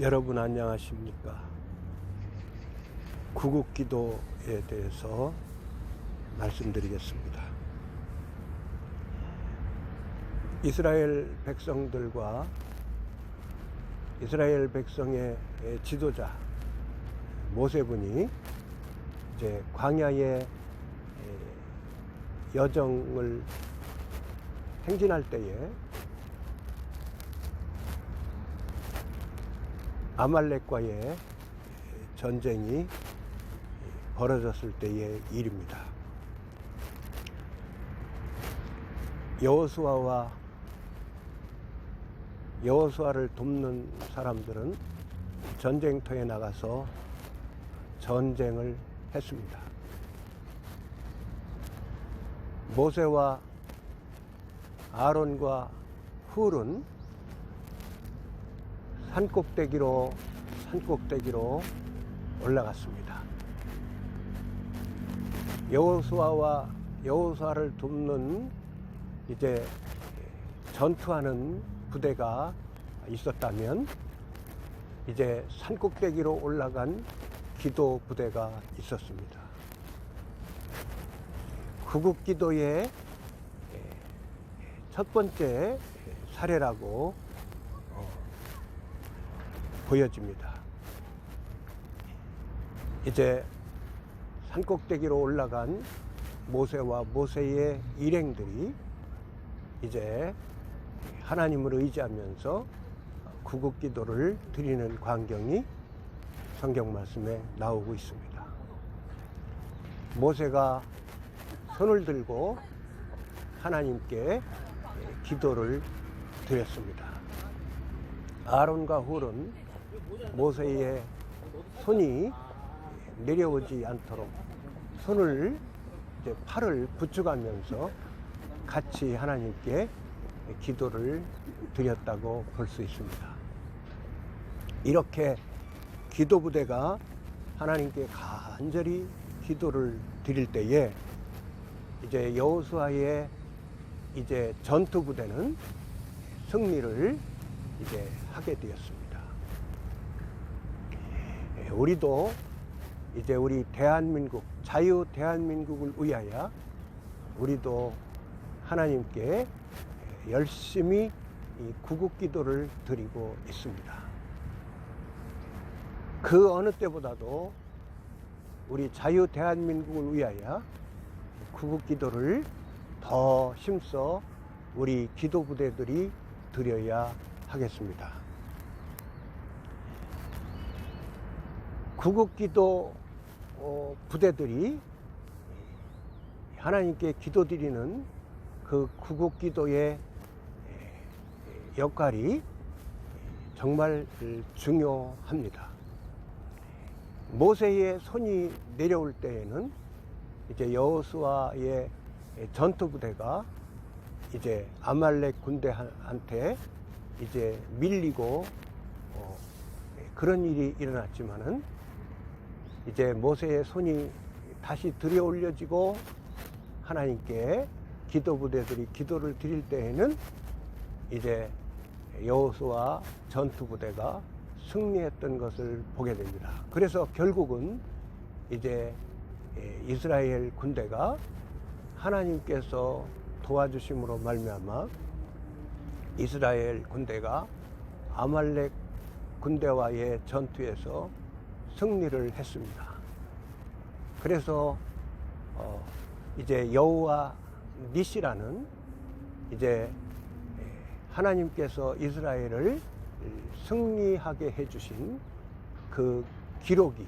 여러분 안녕하십니까? 구국기도에 대해서 말씀드리겠습니다. 이스라엘 백성들과 이스라엘 백성의 지도자 모세분이 이제 광야의 여정을 행진할 때에 아말렉과의 전쟁이 벌어졌을 때의 일입니다. 여호수아와 여호수아를 돕는 사람들은 전쟁터에 나가서 전쟁을 했습니다. 모세와 아론과 훌은 산 꼭대기로 산 꼭대기로 올라갔습니다. 여호수아와 여호수아를 돕는 이제 전투하는 부대가 있었다면 이제 산 꼭대기로 올라간 기도 부대가 있었습니다. 구국 기도의 첫 번째 사례라고 어, 보여집니다. 이제 산꼭대기로 올라간 모세와 모세의 일행들이 이제 하나님을 의지하면서 구국 기도를 드리는 광경이 성경 말씀에 나오고 있습니다. 모세가 손을 들고 하나님께 기도를 드렸습니다. 아론과 훌은 모세의 손이 내려오지 않도록 손을 이제 팔을 붙여가면서 같이 하나님께 기도를 드렸다고 볼 수 있습니다. 이렇게 기도 부대가 하나님께 간절히 기도를 드릴 때에 이제 여호수아의 이제 전투 부대는 승리를 이제 하게 되었습니다. 예, 우리도 이제 우리 대한민국 자유 대한민국을 위하여 우리도 하나님께 열심히 이 구국 기도를 드리고 있습니다. 그 어느 때보다도 우리 자유 대한민국을 위하여 구국 기도를 더 힘써 우리 기도 부대들이 드려야 하겠습니다. 구국 기도 어, 부대들이 하나님께 기도 드리는 그 구국 기도의 역할이 정말 중요합니다. 모세의 손이 내려올 때에는 이제 여호수아의 전투 부대가 이제 아말렉 군대한테 이제 밀리고 어 그런 일이 일어났지만은 이제 모세의 손이 다시 들여 올려지고 하나님께 기도 부대들이 기도를 드릴 때에는 이제 여호수아 전투 부대가 승리했던 것을 보게 됩니다. 그래서 결국은 이제 이스라엘 군대가 하나님께서 도와주심으로 말미암아 이스라엘 군대가 아말렉 군대와의 전투에서 승리를 했습니다. 그래서 어 이제 여호와 니시라는 이제 하나님께서 이스라엘을 승리하게 해주신 그 기록이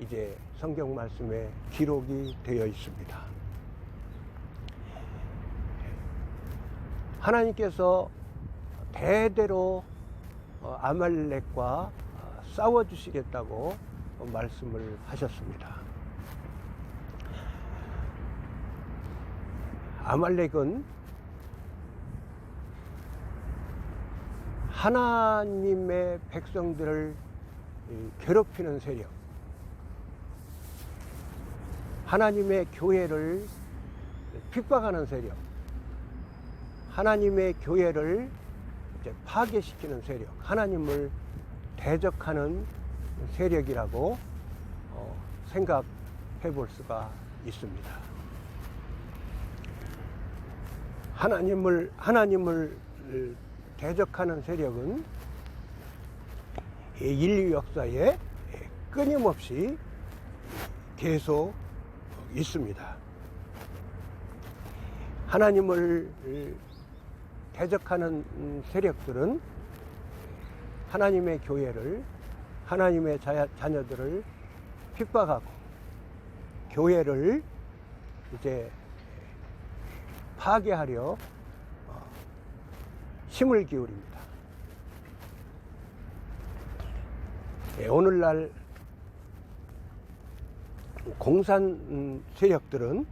이제 성경 말씀에 기록이 되어 있습니다. 하나님께서 대대로 어, 아말렉과 싸워 주시겠다고 말씀을 하셨습니다. 아말렉은 하나님의 백성들을 괴롭히는 세력, 하나님의 교회를 핍박하는 세력, 하나님의 교회를 파괴시키는 세력, 하나님을 대적하는 세력이라고 어, 생각해 볼 수가 있습니다. 하나님을 하나님을 대적하는 세력은 이 인류 역사에 끊임없이 계속 있습니다. 하나님을 대적하는 세력들은 하나님의 교회를 하나님의 자, 자녀들을 핍박하고 교회를 이제 파괴하려 어, 힘을 기울입니다. 예, 오늘날 공산 음, 세력들은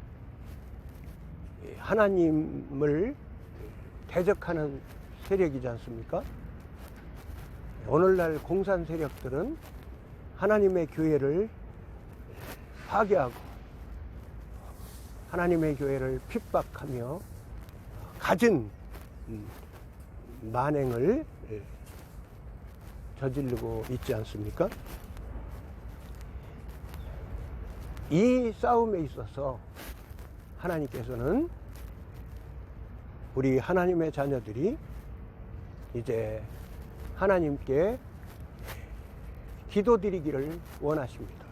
하나님을 대적하는 세력이지 않습니까? 오늘날 공산 세력들은 하나님의 교회를 파괴하고 하나님의 교회를 핍박하며 가진 음, 만행을 예, 저지르고 있지 않습니까? 이 싸움에 있어서 하나님께서는 우리 하나님의 자녀들이 이제 하나님께 기도드리기를 원하십니다.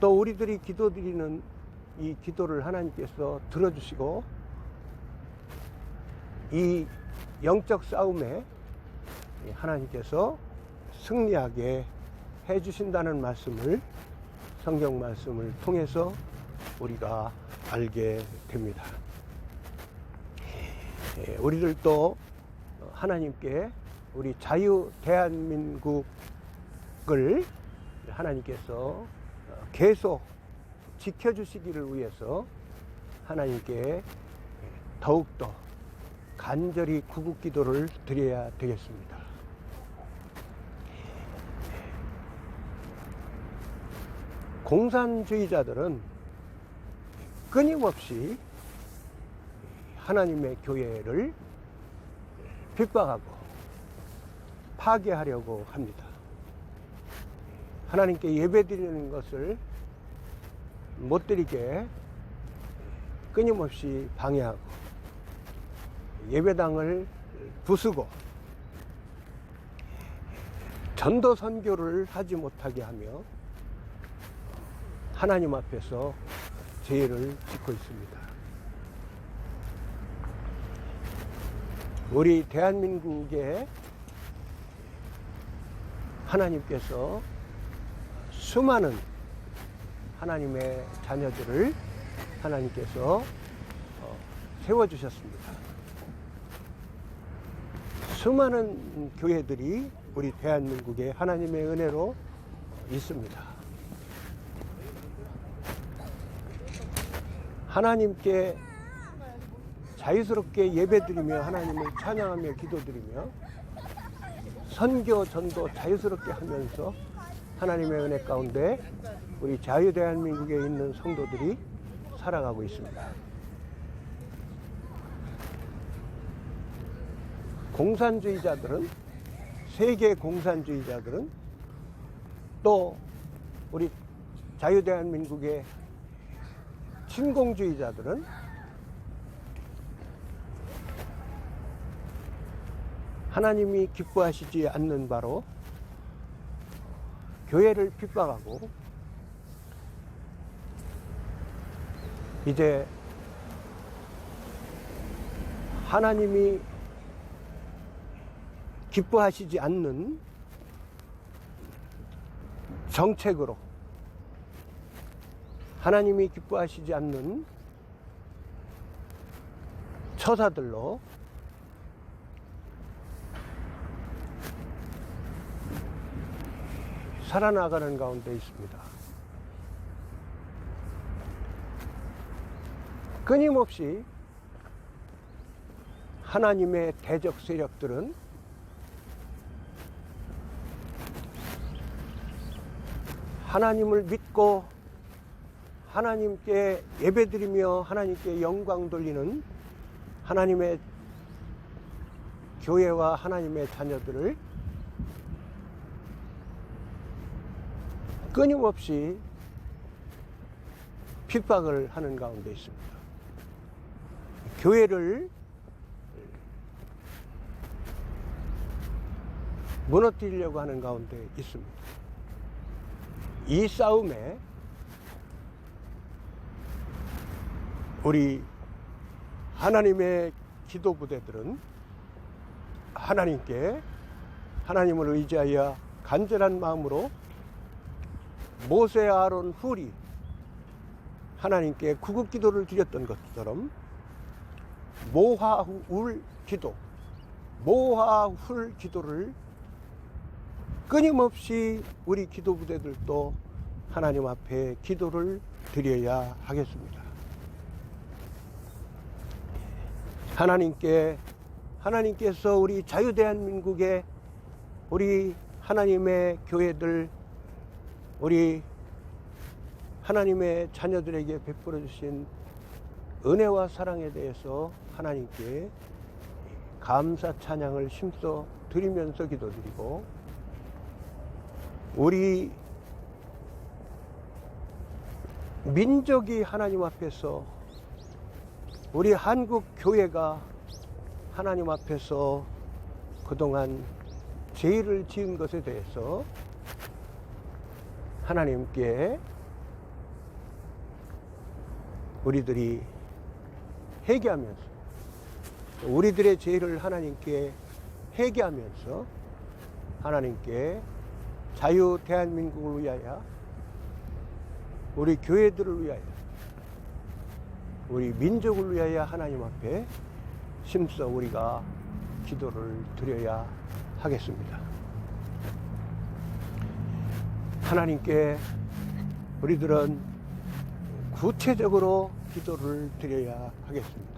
또 우리들이 기도드리는 이 기도를 하나님께서 들어주시고 이 영적 싸움에 하나님께서 승리하게 해주신다는 말씀을 성경 말씀을 통해서 우리가 알게 됩니다. 예, 우리들도 하나님께 우리 자유 대한민국을 하나님께서 계속 지켜주시기를 위해서 하나님께 더욱더 간절히 구국 기도를 드려야 되겠습니다. 공산주의자들은 끊임없이 하나님의 교회를 핍박하고 파괴하려고 합니다. 하나님께 예배 드리는 것을 못 드리게 끊임없이 방해하고 예배당을 부수고 전도 선교를 하지 못하게 하며 하나님 앞에서 죄를 짓고 있습니다. 우리 대한민국에 하나님께서 수많은 하나님의 자녀들을 하나님께서 어, 세워주셨습니다. 수많은 교회들이 우리 대한민국에 하나님의 은혜로 있습니다. 하나님께 자유스럽게 예배드리며 하나님을 찬양하며 기도드리며 선교 전도 자유스럽게 하면서 하나님의 은혜 가운데 우리 자유 대한민국에 있는 성도들이 살아가고 있습니다. 공산주의자들은 세계 공산주의자들은 또 우리 자유 대한민국의 신공주의자들은 하나님이 기뻐하시지 않는 바로 교회를 핍박하고 이제 하나님이 기뻐하시지 않는 정책으로 하나님이 기뻐하시지 않는 처사들로 살아나가는 가운데 있습니다. 끊임없이 하나님의 대적 세력들은 하나님을 믿고 하나님께 예배드리며 하나님께 영광 돌리는 하나님의 교회와 하나님의 자녀들을 끊임없이 핍박을 하는 가운데 있습니다. 교회를 무너뜨리려고 하는 가운데 있습니다. 이 싸움에 우리 하나님의 기도 부대들은 하나님께 하나님을 의지하여 간절한 마음으로 모세 아론 훌이 하나님께 구급 기도를 드렸던 것처럼 모하울 기도, 모하훌 기도를 끊임없이 우리 기도 부대들도 하나님 앞에 기도를 드려야 하겠습니다. 하나님께 하나님께서 우리 자유 대한민국의 우리 하나님의 교회들 우리 하나님의 자녀들에게 베풀어 주신 은혜와 사랑에 대해서 하나님께 감사 찬양을 심써 드리면서 기도드리고 우리 민족이 하나님 앞에서 우리 한국 교회가 하나님 앞에서 그동안 죄를 지은 것에 대해서 하나님께 우리들이 회개하면서 우리들의 죄를 하나님께 회개하면서 하나님께 자유 대한민국을 위하여 우리 교회들을 위하여 우리 민족을 위하여 하나님 앞에 심써 우리가 기도를 드려야 하겠습니다. 하나님께 우리들은 구체적으로 기도를 드려야 하겠습니다.